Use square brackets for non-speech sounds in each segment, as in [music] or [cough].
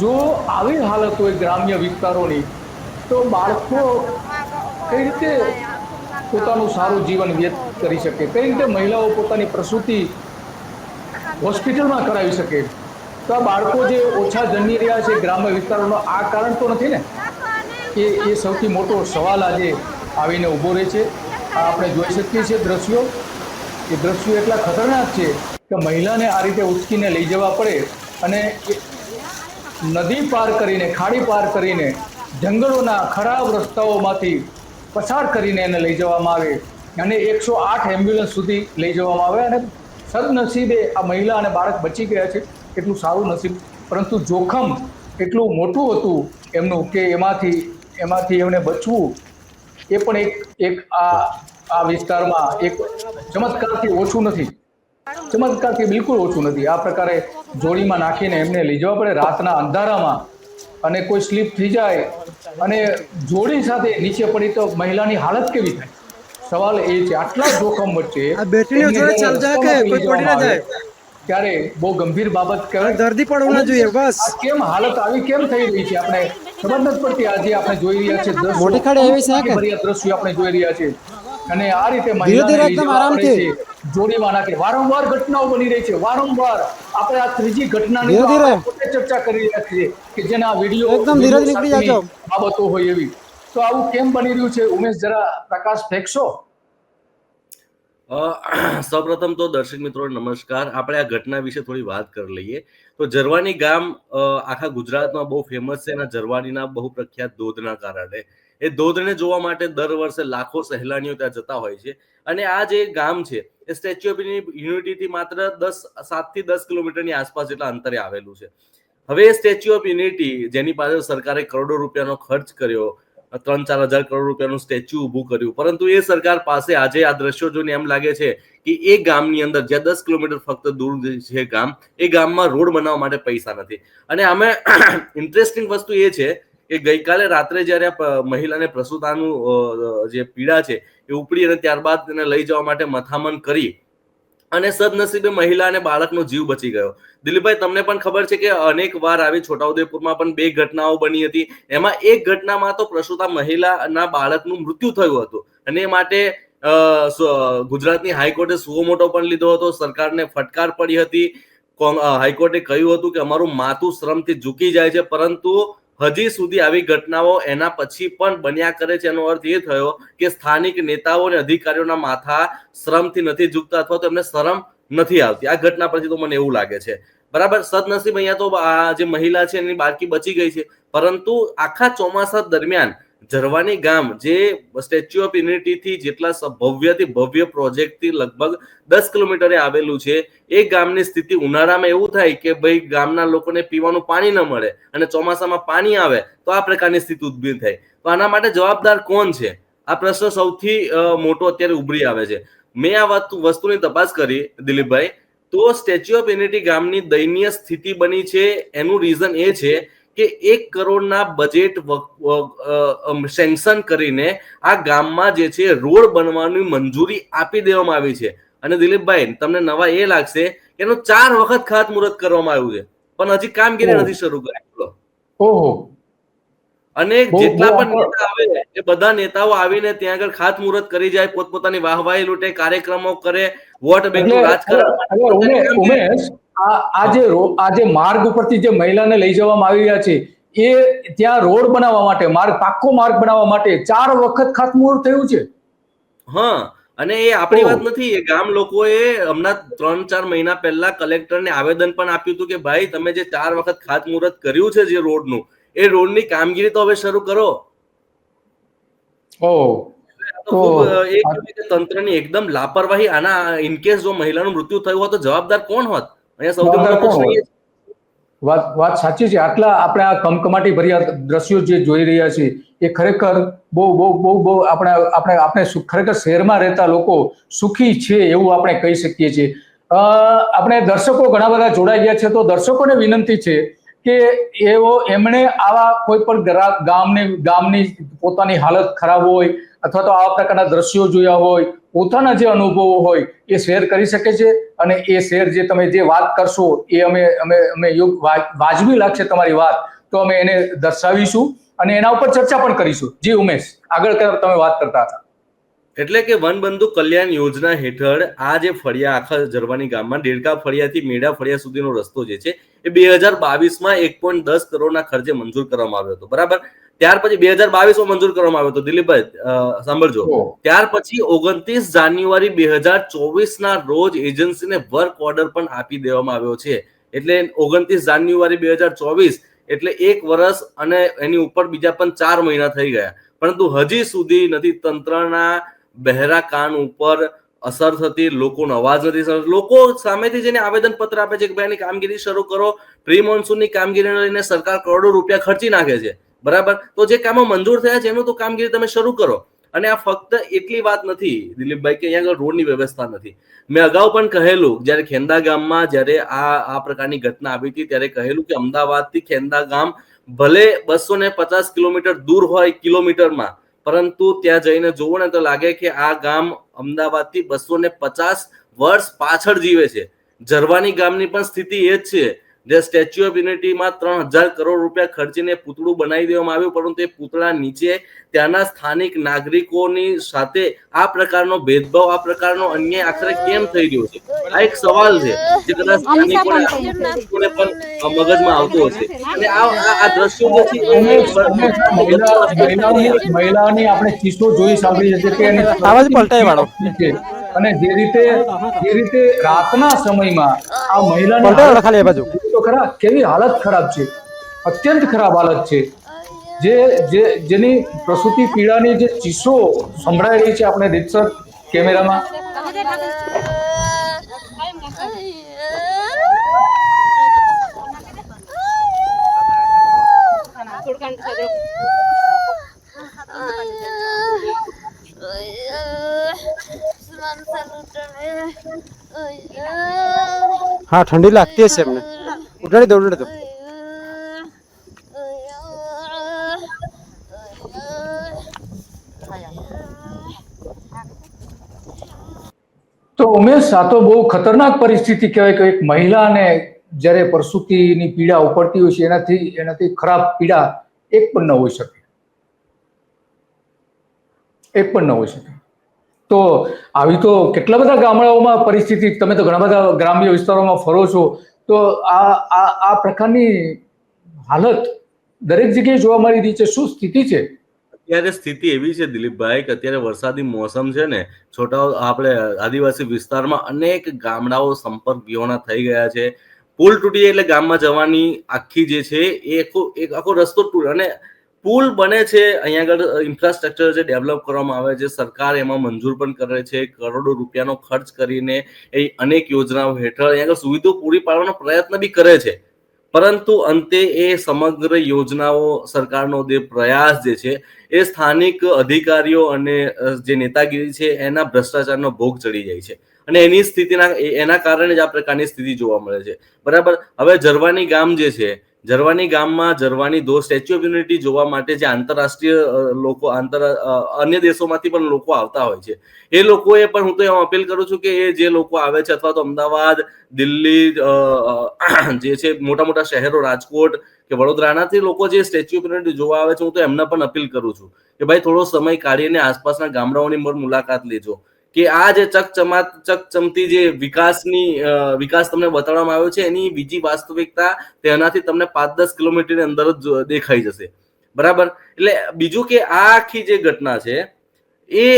જો આવી હાલત હોય ગ્રામ્ય વિસ્તારોની, તો બાળકો કઈ રીતે પોતાનું સારું જીવન વ્યત કરી શકે? કઈ રીતે મહિલાઓ પોતાની પ્રસૂતિ હોસ્પિટલમાં કરાવી શકે? તો આ બાળકો જે ઓછા જન્મી રહ્યા છે ગ્રામ્ય વિસ્તારોનો, આ કારણ તો નથી ને? એ એ સૌથી મોટો સવાલ આજે આવીને ઊભો રહે છે. આ આપણે જોઈ શકીએ છીએ દ્રશ્યો. એ દ્રશ્યો એટલા ખતરનાક છે કે મહિલાને આ રીતે ઉચકીને લઈ જવા પડે અને નદી પાર કરીને, ખાડી પાર કરીને, જંગલોના ખરાબ રસ્તાઓમાંથી પસાર કરીને એને લઈ જવામાં આવે અને એકસો આઠ એમ્બ્યુલન્સ સુધી લઈ જવામાં આવે અને સદનસીબે આ મહિલા અને બાળક બચી ગયા છે. એટલું સારું નસીબ. પરંતુ જોખમ એટલું મોટું હતું એમનું કે એમાંથી એમાંથી એમને બચવું એ પણ એક એક આ આ વિસ્તારમાં એક ચમત્કારથી ઓછું નથી. ચમત્કારથી બિલકુલ ઓછું નથી. આ પ્રકારે જોડીમાં નાખીને એમને લઈ જવા પડે. રાતના અંધારામાં અને કોઈ સ્લીપ થઈ જાય અને જોડી સાથે નીચે પડી તો મહિલાની હાલત કેવી થાય? સવાલ એ છે આટલા જોખમ વચ્ચે ત્યારે બહુ ગંભીર બાબત કહેવાય. દર્દી પડવું જોઈએ બસ. કેમ હાલત આવી કેમ થઈ રહી છે? આપણે ખબર નથી પડતી આજે આપણે જોઈ રહ્યા છે મોટી ખાડે એવી છે કે? દ્રશ્યો આપણે જોઈ રહ્યા છે અને આ રીતે આરામથી. જોડીમાં નાખી વારંવાર ઘટનાઓ બની રહી છે. વારંવાર આપણે આ ત્રીજી ઘટનાની પોતે ચર્ચા કરી રહ્યા છીએ કે જેના વીડિયો એકદમ ધીરજ નીકળી જાય બાબતો હોય એવી. તો આવું કેમ બની રહ્યું છે? ઉમેશ જરા પ્રકાશ ફેંકશો? અ, [clears throat] સૌપ્રથમ તો દર્શક મિત્રો નમસ્કાર. આપણે આ ઘટના વિશે થોડી વાત કરી લઈએ. તો જરવાની ગામ આખા ગુજરાતમાં બહુ ફેમસ છે અને જરવાનીના બહુ પ્રખ્યાત ધોધના કારણે. એ ધોધને જોવા માટે દર વર્ષે લાખો સહેલાણીઓ ત્યાં જતા હોય છે. અને આ જે ગામ છે, એ સ્ટેચ્યુ ઓફ યુનિટીથી માત્ર દસ સાતથી દસ કિલોમીટરની આસપાસ જેટલા અંતરે આવેલું છે. હવે સ્ટેચ્યુ ઓફ યુનિટી જેની પાસે સરકારે કરોડો રૂપિયાનો ખર્ચ કર્યો, ત્રણ, ચાર હજાર કરોડ રૂપિયાનું સ્ટેચ્યુ ઊભું કર્યું. પરંતુ એ સરકાર પાસે આજે આ દ્રશ્યો જોઈને એમ લાગે છે કે એ ગામની અંદર જ્યાં દસ કિલોમીટર ફક્ત દૂર છે ગામ, એ ગામમાં રોડ બનાવવા માટે પૈસા નથી. અને આમાં [coughs] ઇન્ટરેસ્ટિંગ વસ્તુ એ છે કે ગઈકાલે રાત્રે જ્યારે મહિલાને પ્રસૂતાનું જે પીડા છે એ ઉપડી અને ત્યારબાદ તેને લઈ જવા માટે મથામણ કરી અને સદનસીબે મહિલા અને બાળકનો જીવ બચી ગયો. દિલીપભાઈ, તમને પણ ખબર છે કે અનેક વાર આવી છોટાઉદેપુરમાં પણ બે ઘટનાઓ બની હતી. એમાં એક ઘટનામાં તો પ્રસૂતા મહિલાના બાળકનું મૃત્યુ થયું હતું અને એ માટે ગુજરાતની હાઈકોર્ટે સુઓ મોટો પણ લીધો હતો. સરકારને ફટકાર પડી હતી. હાઈકોર્ટે કહ્યું હતું કે અમારું માથું શ્રમથી ઝૂકી જાય છે, પરંતુ હજી સુધી આવી ઘટનાઓ એના પછી પણ બન્યા કરે છે એનો અર્થ એ થયો કે સ્થાનિક નેતાઓ અને અધિકારીઓના માથા શ્રમથી નથી ઝૂકતા અથવા તો એમને શરમ નથી આવતી. આ ઘટના પછી તો મને એવું લાગે છે. બરાબર? સદનસીબ અહીંયા તો આ જે મહિલા છે એની બાળકી બચી ગઈ છે. પરંતુ આખા ચોમાસા દરમિયાન જરવાની ગામ, જે સ્ટેચ્યુ ઓફ યુનિટી થી જેટલા ભવ્યથી ભવ્ય પ્રોજેક્ટથી લગભગ દસ કિલોમીટરે આવેલું છે, એ ગામની સ્થિતિ ઉનાળામાં એવું થાય કે ભાઈ ગામના લોકોને પીવાનું પાણી ન મળે અને ચોમાસામાં પાણી આવે, તો આ પ્રકારની સ્થિતિ ઉદ્ભવી થાય. તો આના માટે જવાબદાર કોણ છે? આ પ્રશ્ન સૌથી મોટો અત્યારે ઉભરી આવે છે. મેં આ વાત વસ્તુની તપાસ કરી, દિલીપભાઈ, તો સ્ટેચ્યુ ઓફ યુનિટી ગામની દયનીય સ્થિતિ બની છે, એનું રીઝન એ છે કે એક કરોડના બજેટ સેન્કશન કરીને આ ગામમાં જે છે રોડ બનવાની મંજૂરી આપી દેવામાં આવી છે. અને દિલીપભાઈ તમને નવા એ લાગશે કે એનું ચાર વખત ખાતમુહૂર્ત કરવામાં આવ્યું છે. પણ હજી કામગીરી નથી શરૂ કરી. ઓહો. અને જેટલા પણ નેતા આવે એ બધા નેતાઓ આવીને ત્યાં આગળ ખાતમુહૂર્ત કરી જાય પોતપોતાની વાહવાહી લૂંટે કાર્યક્રમો કરે વોટ બેંક રાજકારણ આ આજે જે આ જે માર્ગ ઉપરથી જે મહિલાને લઈ જવામાં આવી રહ્યા છે એ ત્યાં રોડ બનાવવા માટે માર્ગ પાક્કો માર્ગ બનાવવા માટે ચાર વખત ખાતમુહૂર્ત થયું છે. હા અને એ આપણી વાત નથી એ ગામ લોકોએ હમણાં ત્રણ ચાર મહિના પહેલા કલેક્ટરને આવેદન પણ આપ્યું હતું કે ભાઈ તમે જે ચાર વખત ખાતમુહૂર્ત કર્યું છે જે રોડનું એ રોડની કામગીરી તો હવે શરૂ કરો. કે તંત્રની એકદમ લાપરવાહી. આના ઇનકેસ જો મહિલાનું મૃત્યુ થયું હોત તો જવાબદાર કોણ હોત? અહીંયા સૌથી મોટો પ્રશ્ન એ વાત વાત સાચી છે. આટલા આપણે આ કમકમાટી ભર્યા દ્રશ્યો જે જોઈ રહ્યા છીએ એ ખરેખર બહુ બહુ બહુ બહુ આપણે આપણે આપણે ખરેખર શહેરમાં રહેતા લોકો સુખી છે એવું આપણે કહી શકીએ છીએ. અ, આપણે દર્શકો ઘણા બધા જોડાઈ ગયા છે તો દર્શકોને વિનંતી છે કે એવો એમણે આવા કોઈ પણ ગામની ગામની પોતાની હાલત ખરાબ હોય અથવા તો આવા પ્રકારના દ્રશ્યો જોયા હોય, પોતાના જે અનુભવો હોય, એ શેર કરી શકે છે અને એ શેર જે તમે જે વાત કરશો, એ અમે અમે અમે વાજબી લાગશે તમારી વાત, તો અમે એને દર્શાવીશું અને એના ઉપર ચર્ચા પણ કરીશું. જી ઉમેશ, આગળ તમે વાત કરતા હતા. એટલે કે વનબંધુ કલ્યાણ યોજના હેઠળ આ જે ફળિયા આખા જરવાની ગામમાં દેડકા ફળિયાથી મેડા ફળિયા સુધીનો રસ્તો જે છે એ બે હજાર બાવીસમાં એક પોઈન્ટ દસ કરોડના ખર્ચે મંજૂર કરવામાં આવ્યો હતો. બરાબર? ત્યાર પછી બે હજાર બાવીસમાં મંજૂર કરવામાં આવ્યો હતો. દિલીપભાઈ સાંભળજો. ત્યાર પછી ઓગણત્રીસ જાન્યુઆરી બે હજાર ચોવીસ ના રોજ એજન્સીને વર્ક ઓર્ડર પણ આપી દેવામાં આવ્યો છે. એટલે ઓગણત્રીસ જાન્યુઆરી બે હજાર ચોવીસ એટલે એક વર્ષ અને એની ઉપર બીજા પણ ચાર મહિના થઈ ગયા. પરંતુ હજી સુધી નથી તંત્રના બહેરા કાન ઉપર અસર થતી, લોકોનો અવાજ નથી. લોકો સામેથી જેને આવેદન પત્ર આપે છે કે ભાઈ કામગીરી શરૂ કરો. પ્રી મોન્સૂનની કામગીરીને લઈને સરકાર કરોડો રૂપિયા ખર્ચી નાખે છે. બરાબર? તો જે કામો મંજૂર થયા છે, એનું તો કામગીરી તમે શરૂ કરો. અને આ ફક્ત એટલી વાત નથી, દિલીપભાઈ, કે અહીંયા રોડની વ્યવસ્થા નથી. મેં અગાઉ પણ કહેલું, જ્યારે ખેંદા ગામમાં જ્યારે આ આ પ્રકારની ઘટના આવી હતી, ત્યારે કહેલું કે અમદાવાદથી ખેંદા ગામ ભલે બસો ને પચાસ કિલોમીટર દૂર હોય, કિલોમીટરમાં પરંતુ ત્યાં જઈને જોવું ને તો લાગે કે આ ગામ અમદાવાદથી બસો ને પચાસ વર્ષ પાછળ જીવે છે. જરવાની ગામની પણ સ્થિતિ એ જ છે જે સ્ટેચ્યુ ઓફ યુનિટીમાં ત્રણ હજાર કરોડ રૂપિયા ખર્ચીને પૂતળું બનાવી દેવામાં આવ્યું પરંતુ એ પૂતળા નીચે ત્યાંના સ્થાનિક નાગરિકોની સાથે આ પ્રકારનો ભેદભાવ આ પ્રકારનો અન્યાય આખરે કેમ થઈ રહ્યો છે? આ એક સવાલ છે જે કદાચ સ્થાનિકોને પણ મગજમાં આવતું હશે. અને આ દ્રશ્યો જે છે મહિલાઓની આપણે કિસ્સો જોઈ સાંભળી છે કે આવાજ પલટાઈ વાળો. અને જે રીતે જે રીતે રાતના સમયમાં આ મહિલાને ખાલી બાજુ. તો ખરા કેવી હાલત ખરાબ છે. અત્યંત ખરાબ હાલત છે. જે જે જેની પ્રસૂતિ પીડાની જે ચીસો સંભળાઈ રહી છે આપણે રીતસર કેમેરામાં. હા ઠંડી લાગતી હશે એમને. ઉડાડી દો ઉડાડી દો. તો ઉમેશ આ તો બહુ ખતરનાક પરિસ્થિતિ કહેવાય કે એક મહિલાને જ્યારે પ્રસૂતિની પીડા ઉપડતી હોય છે એનાથી એનાથી ખરાબ પીડા એક પણ ન હોઈ શકે. એક પણ ન હોઈ શકે. તો આવી તો કેટલા બધા ગામડાઓમાં પરિસ્થિતિ, તમે તો ઘણા બધા ગ્રામ્ય વિસ્તારોમાં ફરો છો, તો આ આ આ પ્રકારની હાલત દરેક જગ્યાએ જોવા મળી રહી છે. શું સ્થિતિ છે? અત્યારે સ્થિતિ એવી છે દિલીપભાઈ કે અત્યારે વરસાદી મોસમ છે ને, છોટા, આપણે આદિવાસી વિસ્તારમાં અનેક ગામડાઓ સંપર્ક વિહોણા થઈ ગયા છે. પુલ તૂટી એટલે ગામમાં જવાની આખી જે છે એ આખો, એક આખો રસ્તો તૂટ. અને પુલ બને છે અહીંયા આગળ ઇન્ફ્રાસ્ટ્રક્ચર જે ડેવલપ કરવામાં આવે છે, સરકાર એમાં મંજૂર પણ કરે છે, કરોડો રૂપિયાનો ખર્ચ કરીને એ અનેક યોજનાઓ હેઠળ અહીંયા આગળ સુવિધા પૂરી પાડવાનો પ્રયત્ન બી કરે છે. પરંતુ અંતે એ સમગ્ર યોજનાઓ સરકારનો જે પ્રયાસ જે છે, એ સ્થાનિક અધિકારીઓ અને જે નેતાગીરી છે, એના ભ્રષ્ટાચારનો ભોગ ચડી જાય છે. અને એની સ્થિતિના એના કારણે જ આ પ્રકારની સ્થિતિ જોવા મળે છે. બરાબર? હવે જરવાની ગામ જે છે, જરવાની ગામમાં જરવાની દો સ્ટેચ્યુ ઓફ યુનિટી જોવા માટે જે આંતરરાષ્ટ્રીય લોકો આંતર અન્ય દેશોમાંથી પણ લોકો આવતા હોય છે. એ લોકોએ પણ હું તો એમ અપીલ કરું છું કે એ જે લોકો આવે છે અથવા તો અમદાવાદ, દિલ્હી જે છે મોટા મોટા શહેરો, રાજકોટ કે વડોદરાનાથી લોકો જે સ્ટેચ્યુ ઓફ યુનિટી જોવા આવે છે, હું તો એમને પણ અપીલ કરું છું કે ભાઈ થોડો સમય કાઢીને આસપાસના ગામડાઓની મુલાકાત લેજો. કે આ જે ચકચમાત, ચકચમતી જે વિકાસની વિકાસ તમને બતાવવામાં આવ્યો છે, એની બીજી વાસ્તવિકતા તેનાથી તમને પાંચ દસ કિલોમીટરની અંદર જ દેખાઈ જશે. બરાબર? એટલે બીજું કે આ આખી જે ઘટના છે, એ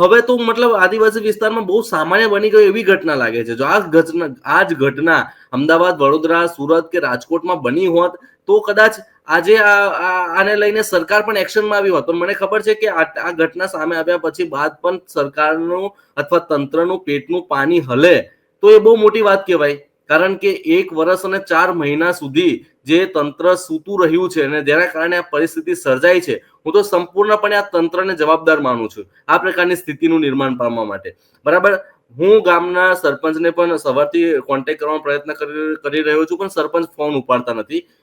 હવે તો મતલબ આદિવાસી વિસ્તારમાં બહુ સામાન્ય બની ગઈ એવી ઘટના લાગે છે. જો આ ઘટના, આ જ ઘટના અમદાવાદ, વડોદરા, સુરત કે રાજકોટમાં બની હોત, તો કદાચ આજે આને લઈને સરકાર પણ એક્શનમાં આવી હોત. પણ મને ખબર છે કે આ ઘટના સામે આવ્યા પછી બાદ પણ સરકારનું અથવા તંત્રનું પેટનું પાણી હલે, તો એ બહુ મોટી વાત કહેવાય. કારણ કે એક વર્ષ અને ચાર મહિના સુધી જે તંત્ર સૂતું રહ્યું છે અને જેના કારણે આ પરિસ્થિતિ સર્જાઈ છે, હું તો સંપૂર્ણપણે આ તંત્રને જવાબદાર માનું છું, આ પ્રકારની સ્થિતિનું નિર્માણ પામવા માટે. બરાબર? હું ગામના સરપંચને પણ સવારથી કોન્ટેક્ટ કરવાનો પ્રયત્ન કરી કરી રહ્યો છું, પણ સરપંચ ફોન ઉપાડતા નથી.